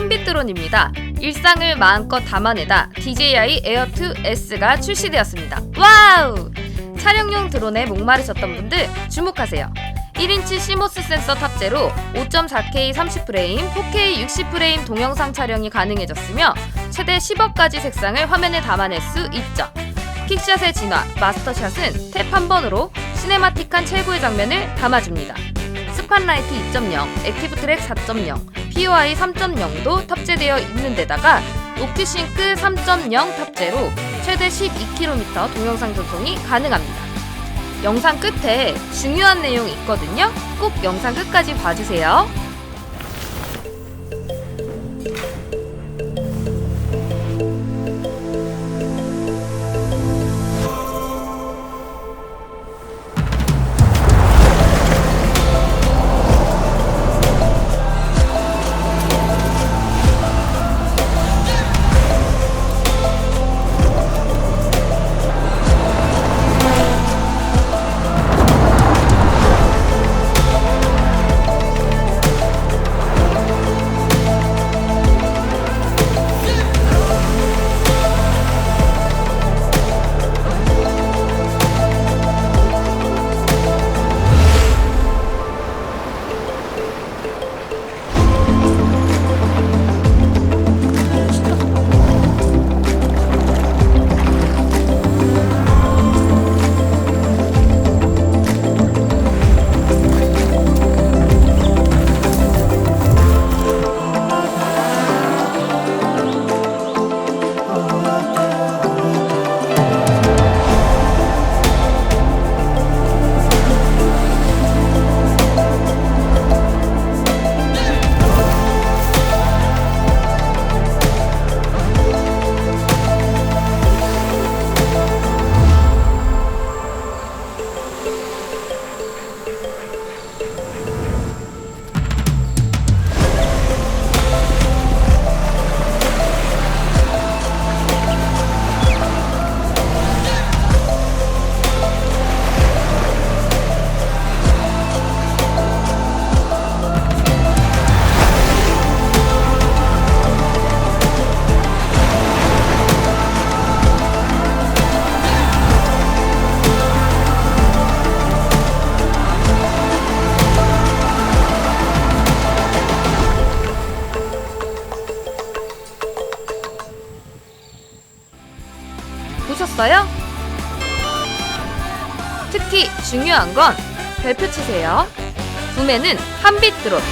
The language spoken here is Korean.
한빛 드론입니다. 일상을 마음껏 담아내다 DJI 에어2 S가 출시되었습니다. 와우! 촬영용 드론에 목마르셨던 분들 주목하세요. 1인치 시모스 센서 탑재로 5.4K 30프레임, 4K 60프레임 동영상 촬영이 가능해졌으며 최대 10억가지 색상을 화면에 담아낼 수 있죠. 킥샷의 진화, 마스터샷은 탭 한 번으로 시네마틱한 최고의 장면을 담아줍니다. 스판라이트 2.0, 액티브 트랙 4.0, POI 3.0도 탑재되어 있는 데다가 옵티싱크 3.0 탑재로 최대 12km 동영상 전송이 가능합니다. 영상 끝에 중요한 내용이 있거든요. 꼭 영상 끝까지 봐주세요. 보셨어요? 특히 중요한 건 별표 치세요. 구매는 한빛 드롭.